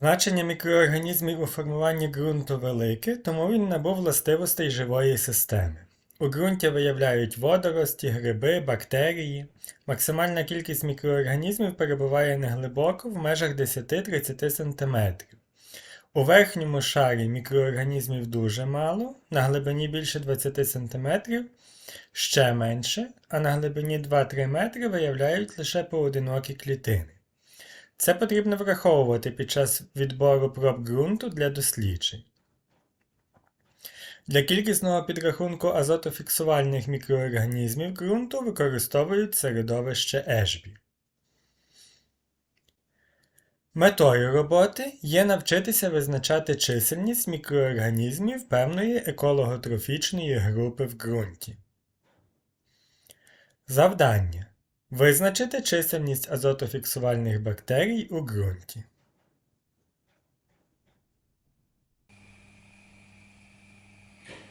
Значення мікроорганізмів у формуванні ґрунту велике, тому він набув властивостей живої системи. У ґрунті виявляють водорості, гриби, бактерії. Максимальна кількість мікроорганізмів перебуває неглибоко в межах 10-30 см. У верхньому шарі мікроорганізмів дуже мало, на глибині більше 20 см ще менше, а на глибині 2-3 метри виявляють лише поодинокі клітини. Це потрібно враховувати під час відбору проб ґрунту для досліджень. Для кількісного підрахунку азотофіксувальних мікроорганізмів ґрунту використовують середовище Ешбі. Метою роботи є навчитися визначати чисельність мікроорганізмів певної екологотрофічної групи в ґрунті. Завдання Визначити чисельність азотофіксувальних бактерій у ґрунті.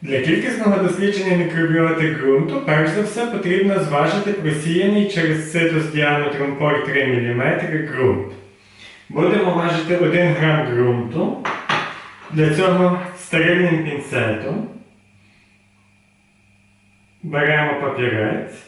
Для кількісного дослідження мікробіоти ґрунту перш за все потрібно зважити просіяний через сито з діаметром пор 3 мм ґрунт. Будемо важити 1 грам ґрунту. Для цього стерильним пінцетом беремо папірець.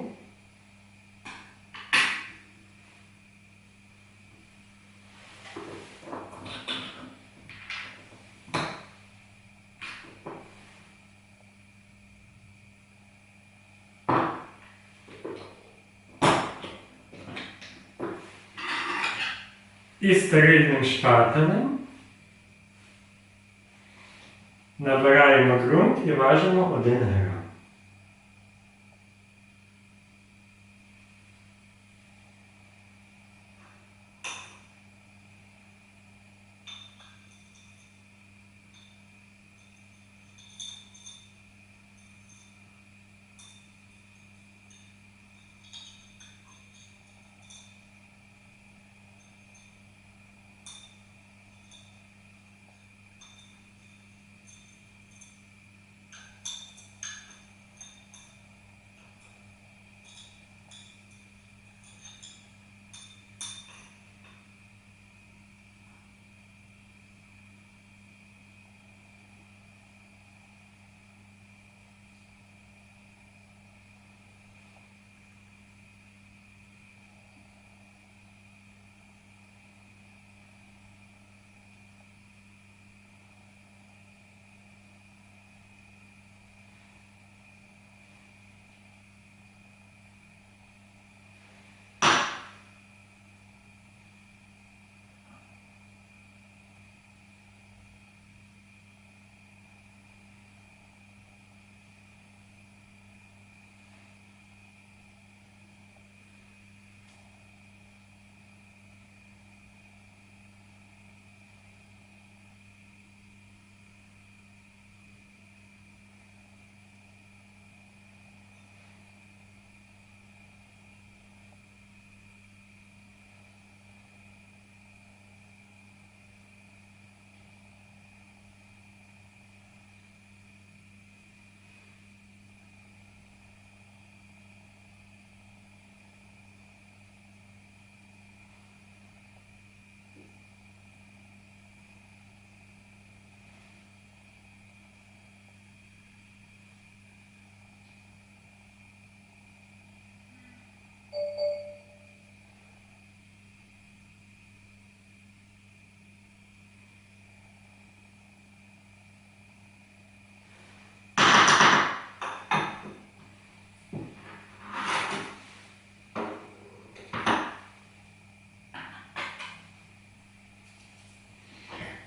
І стерильним шпателем набираємо ґрунт і важимо 1 грам.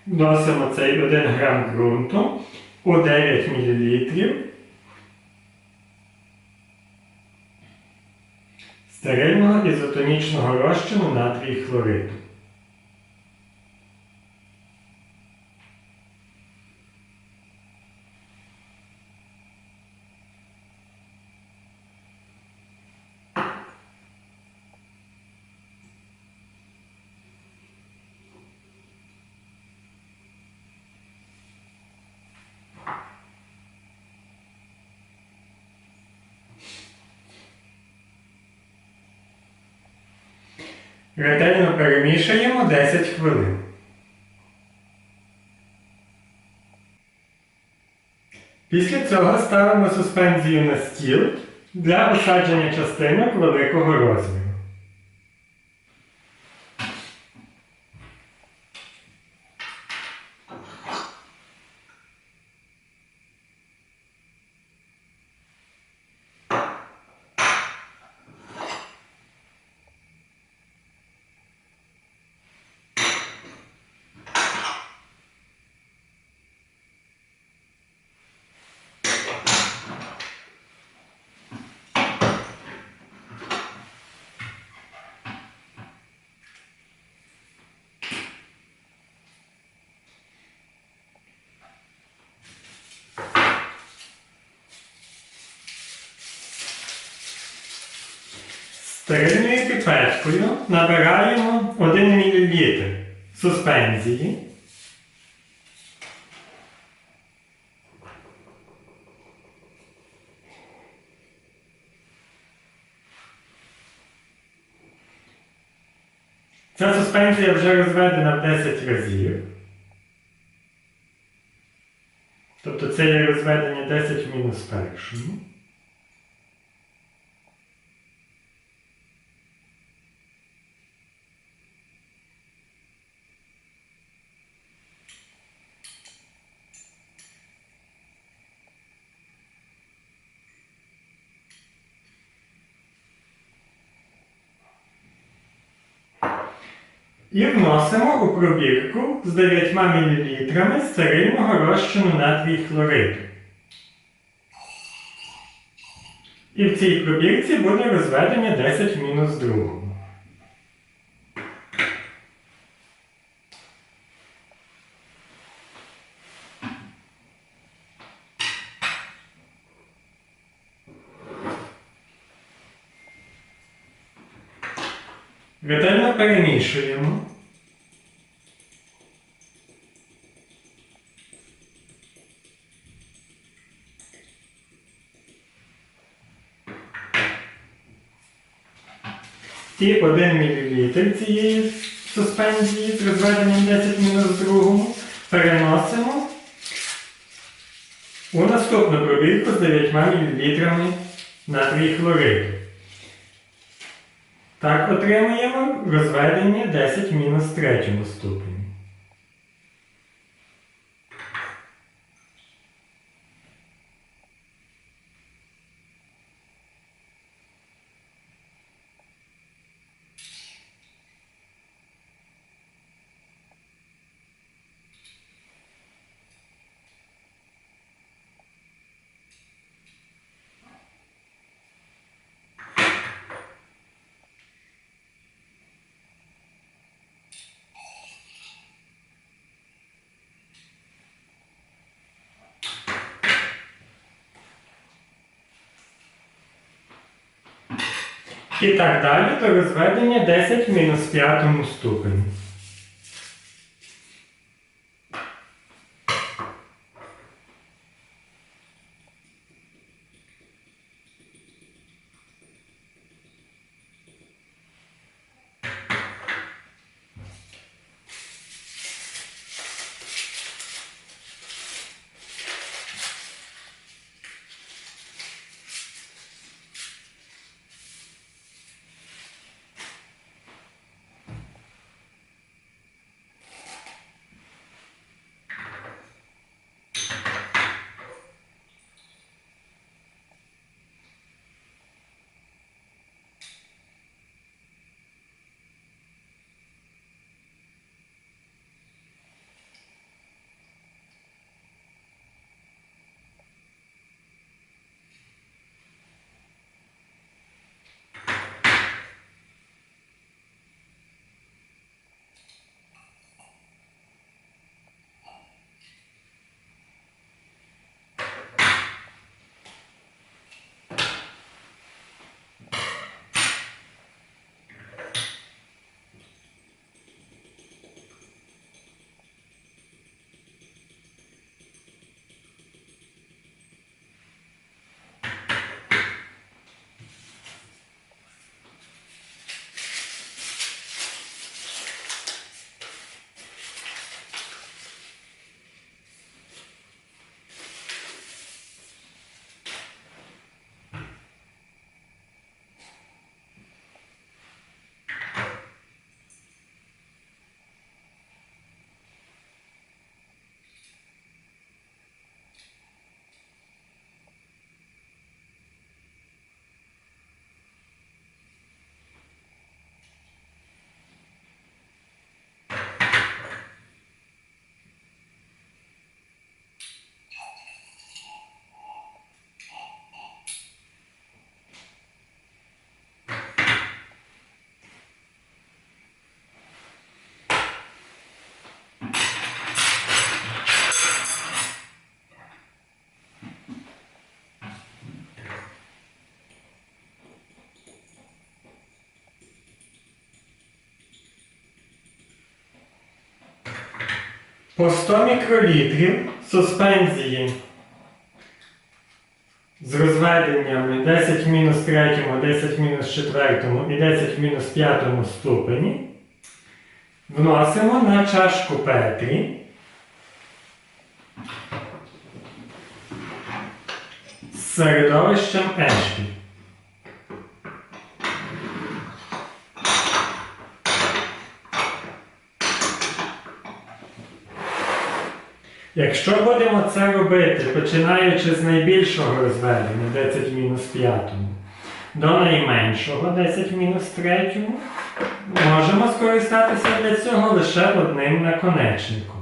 Вносимо цей 1 грам ґрунту у 9 мл стерильного ізотонічного розчину натрій хлориду. Ретельно перемішуємо 10 хвилин. Після цього ставимо суспензію на стіл для осадження частинок великого розміру. Стерильною піпеткою набираємо 1 мл суспензії. Ця суспензія вже розведена в 10 разів. Тобто це є розведення 10 в мінус першому. І вносимо у пробірку з 9 мл стерильного розчину натрій хлориду. І в цій пробірці буде розведення 10 Ретельно перемішуємо. І 1 мл цієї суспензії з розведенням 10 мінус другому переносимо у наступну пробірку з 9 мл натрій хлориду. Так отримуємо розведення 10 мінус третьому ступені. І так далі до розведення 10 мінус п'ятому ступені. По 100 мікролітрів суспензії з розведеннями 10 мінус 3, 10 мінус 4 і 10-мінус 5 ступені вносимо на чашку Петрі з середовищем Ешбі. Якщо будемо це робити, починаючи з найбільшого розведення 10 в мінус 5 до найменшого 10 в мінус 3, можемо скористатися для цього лише одним наконечником.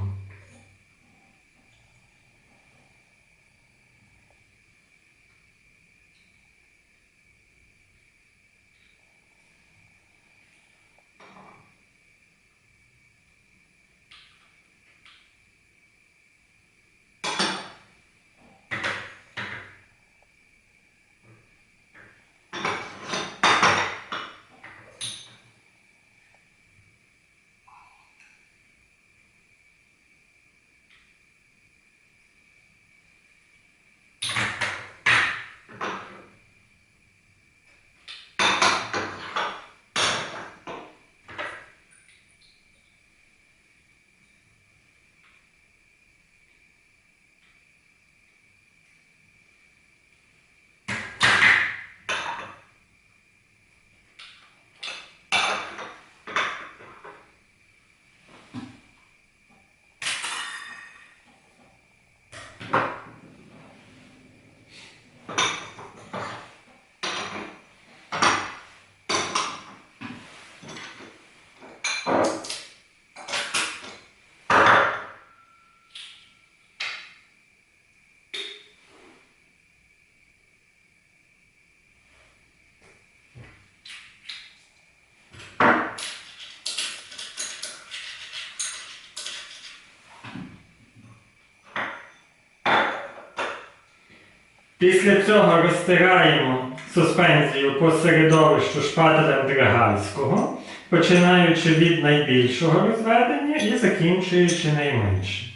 Після цього розтираємо суспензію по середовищу шпателем Драганського, починаючи від найбільшого розведення і закінчуючи найменшим.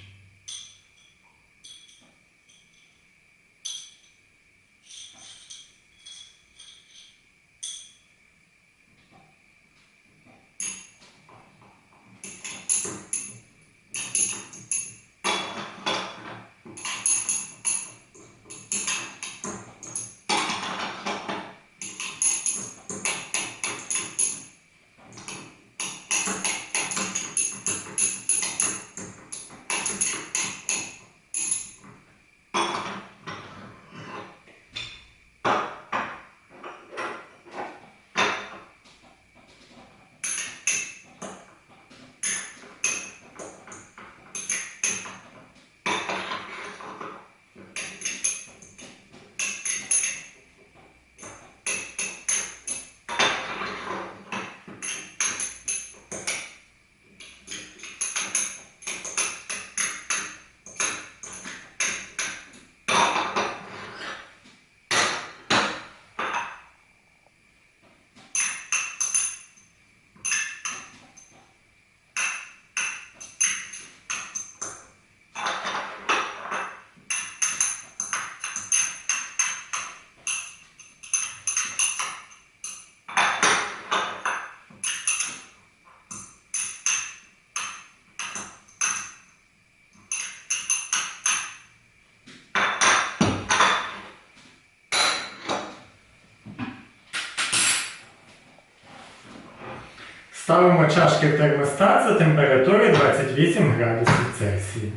Ставимо чашки в термостат за температури 28 градусів Цельсія.